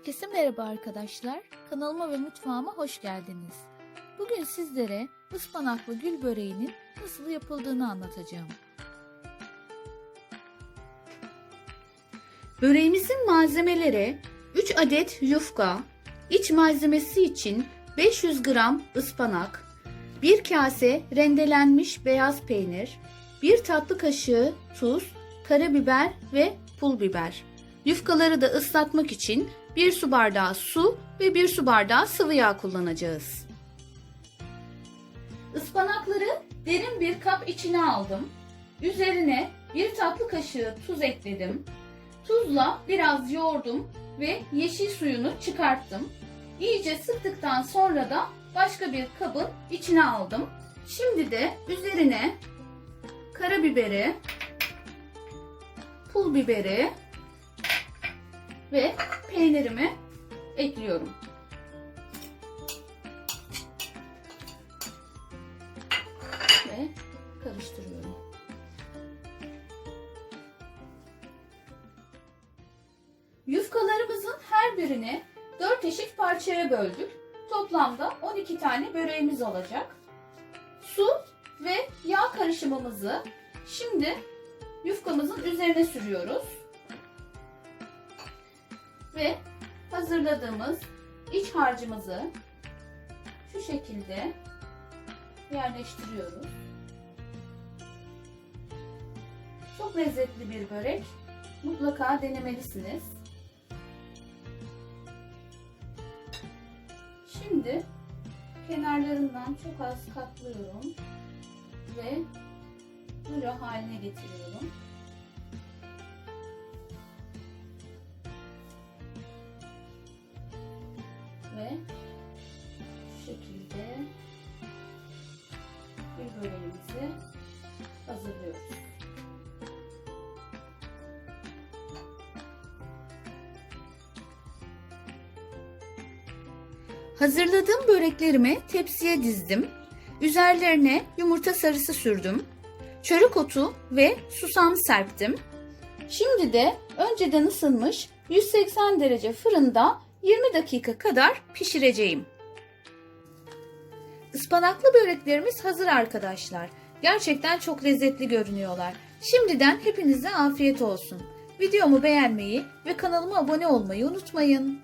Herkese merhaba arkadaşlar. Kanalıma ve mutfağıma hoş geldiniz. Bugün sizlere ıspanaklı gül böreğinin nasıl yapıldığını anlatacağım. Böreğimizin malzemeleri 3 adet yufka, iç malzemesi için 500 gram ıspanak, 1 kase rendelenmiş beyaz peynir, 1 tatlı kaşığı tuz, karabiber ve pul biber. Yufkaları da ıslatmak için 1 su bardağı su ve 1 su bardağı sıvı yağ kullanacağız. Ispanakları derin bir kap içine aldım. Üzerine 1 tatlı kaşığı tuz ekledim. Tuzla biraz yoğurdum ve yeşil suyunu çıkarttım. İyice sıktıktan sonra da başka bir kabın içine aldım. Şimdi de üzerine karabiberi, pul biberi ve peynirimi ekliyorum. Ve karıştırıyorum. Yufkalarımızın her birini 4 eşit parçaya böldük. Toplamda 12 tane böreğimiz olacak. Su ve yağ karışımımızı şimdi yufkamızın üzerine sürüyoruz. Ve hazırladığımız iç harcımızı şu şekilde yerleştiriyoruz. Çok lezzetli bir börek. Mutlaka denemelisiniz. Şimdi kenarlarından çok az katlıyorum ve rulo haline getiriyorum. Ve şu şekilde bir böreğimizi hazırlıyoruz. Hazırladığım böreklerimi tepsiye dizdim. Üzerlerine yumurta sarısı sürdüm. Çörek otu ve susam serptim. Şimdi de önceden ısınmış 180 derece fırında 20 dakika kadar pişireceğim. Ispanaklı böreklerimiz hazır arkadaşlar. Gerçekten çok lezzetli görünüyorlar. Şimdiden hepinize afiyet olsun. Videomu beğenmeyi ve kanalıma abone olmayı unutmayın.